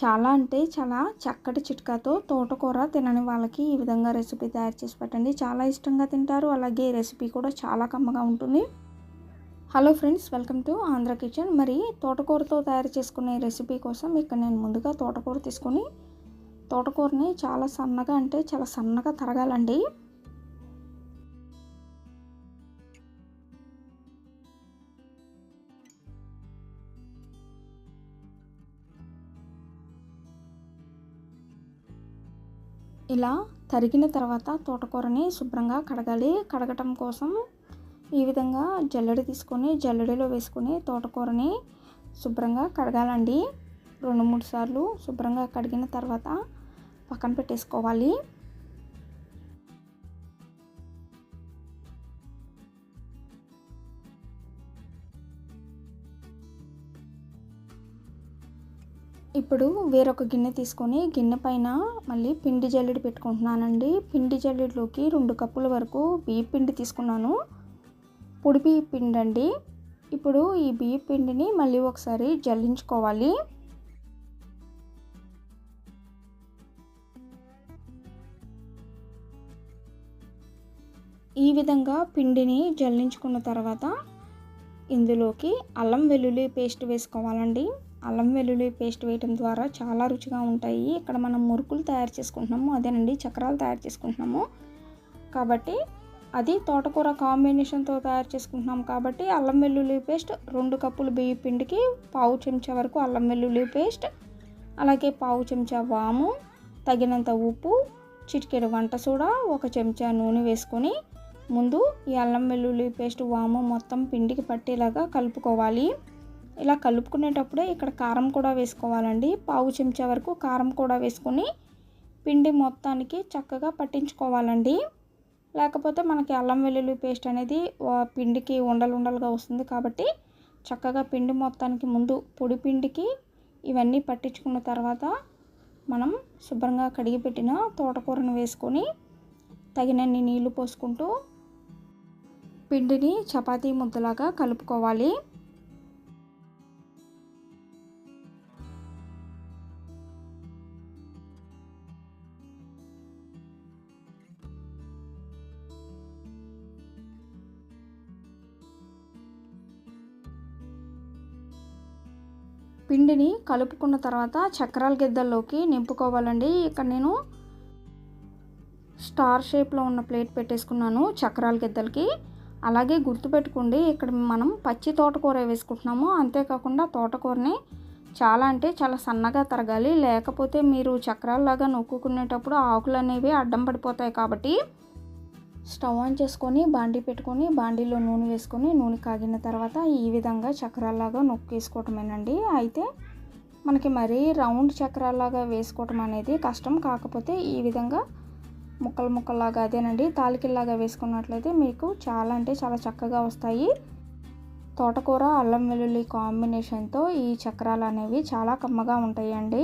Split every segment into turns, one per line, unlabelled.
చాలా అంటే చాలా చక్కటి చిట్కాతో తోటకూర తినని వాళ్ళకి ఈ విధంగా రెసిపీ తయారు చేసి పెట్టండి. చాలా ఇష్టంగా తింటారు. అలాగే రెసిపీ కూడా చాలా కమ్మగా ఉంటుంది. Hello friends welcome to Andhra kitchen. మరి తోటకూరతో తయారు చేసుకునే రెసిపీ కోసం ఇక్కడ నేను ముందుగా తోటకూర తీసుకొని తోటకూరని చాలా సన్నగా అంటే చాలా సన్నగా తరగాలండి. ఇలా తరిగిన తర్వాత తోటకూరని శుభ్రంగా కడగాలి. కడగటం కోసం ఈ విధంగా జల్లెడ తీసుకొని జల్లెడలో వేసుకొని తోటకూరని శుభ్రంగా కడగాలండి. రెండు మూడు సార్లు శుభ్రంగా కడిగిన తర్వాత పక్కన పెట్టేసుకోవాలి. ఇప్పుడు వేరొక గిన్నె తీసుకొని గిన్నె పైన మళ్ళీ పిండి జల్లెడ పెట్టుకుంటున్నానండి. పిండి జల్లెడలోకి రెండు కప్పుల వరకు బియ్య పిండి తీసుకున్నాను. పొడి బియ్య పిండి అండి ఇప్పుడు ఈ బియ్య పిండిని మళ్ళీ ఒకసారి జల్లించుకోవాలి. ఈ విధంగా పిండిని జల్లించుకున్న తర్వాత ఇందులోకి అల్లం వెల్లుల్లి పేస్ట్ వేసుకోవాలండి. అల్లం వెల్లుల్లి పేస్ట్ వేయటం ద్వారా చాలా రుచిగా ఉంటాయి. ఇక్కడ మనం మురుకులు తయారు చేసుకుంటున్నాము. అదేనండి చక్రాలు తయారు చేసుకుంటున్నాము. కాబట్టి అది తోటకూర కాంబినేషన్తో తయారు చేసుకుంటున్నాం కాబట్టి అల్లం వెల్లుల్లి పేస్ట్ రెండు కప్పులు బియ్య పిండికి పావు చెంచా వరకు అల్లం వెల్లుల్లి పేస్ట్ అలాగే పావు చెంచా వాము తగినంత ఉప్పు చిటికెడు వంట సోడా ఒక చెంచా నూనె వేసుకొని ముందు ఈ అల్లం వెల్లుల్లి పేస్ట్ వాము మొత్తం పిండికి పట్టేలాగా కలుపుకోవాలి. ఇలా కలుపుకునేటప్పుడే ఇక్కడ కారం కూడా వేసుకోవాలండి. పావు చెంచా వరకు కారం కూడా వేసుకొని పిండి మొత్తానికి చక్కగా పట్టించుకోవాలండి. లేకపోతే మనకి అల్లం వెల్లుల్లి పేస్ట్ అనేది పిండికి ఉండలు ఉండలుగా వస్తుంది కాబట్టి చక్కగా పిండి మొత్తానికి ముందు పొడి పిండికి ఇవన్నీ పట్టించుకున్న తర్వాత మనం శుభ్రంగా కడిగి పెట్టిన తోటకూరను వేసుకొని తగినన్ని నీళ్ళు పోసుకుంటూ పిండిని చపాతీ ముద్దలాగా కలుపుకోవాలి. పిండిని కలుపుకున్న తర్వాత చక్రాల గిద్దల్లోకి నింపుకోవాలండి. ఇక్కడ నేను స్టార్ షేప్లో ఉన్న ప్లేట్ పెట్టేసుకున్నాను చక్రాల గిద్దలకి. అలాగే గుర్తుపెట్టుకోండి ఇక్కడ మనం పచ్చి తోటకూర వేసుకుంటున్నాము. అంతేకాకుండా తోటకూరని చాలా అంటే చాలా సన్నగా తరగాలి. లేకపోతే మీరు చక్రాల్లాగా నొక్కుకునేటప్పుడు ఆకులు అనేవి అడ్డం పడిపోతాయి కాబట్టి స్టవ్ ఆన్ చేసుకొని బాండీ పెట్టుకొని బాండీలో నూనె వేసుకొని నూనె కాగిన తర్వాత ఈ విధంగా చక్రాల్లాగా నొక్కేసుకోవటమేనండి. అయితే మనకి మరీ రౌండ్ చక్రాల్లాగా వేసుకోవటం అనేది కష్టం. కాకపోతే ఈ విధంగా ముక్కలు ముక్కల్లాగా అదేనండి తాలికిల్లాగా వేసుకున్నట్లయితే మీకు చాలా అంటే చాలా చక్కగా వస్తాయి. తోటకూర అల్లం వెల్లుల్లి కాంబినేషన్తో ఈ చక్రాలు అనేవి చాలా కమ్మగా ఉంటాయండి.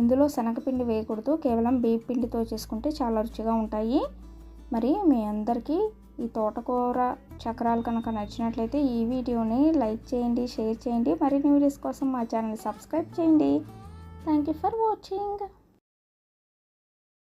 ఇందులో శనగపిండి వేయకూడదు. కేవలం బియ్య పిండితో చేసుకుంటే చాలా రుచిగా ఉంటాయి. మరి మీ అందరికీ ఈ తోటకూర చక్రాలు కనుక నచ్చినట్లయితే ఈ వీడియోని లైక్ చేయండి షేర్ చేయండి. మరిన్ని వీడియోస్ కోసం మా ఛానల్ సబ్స్క్రైబ్ చేయండి. Thank you for watching.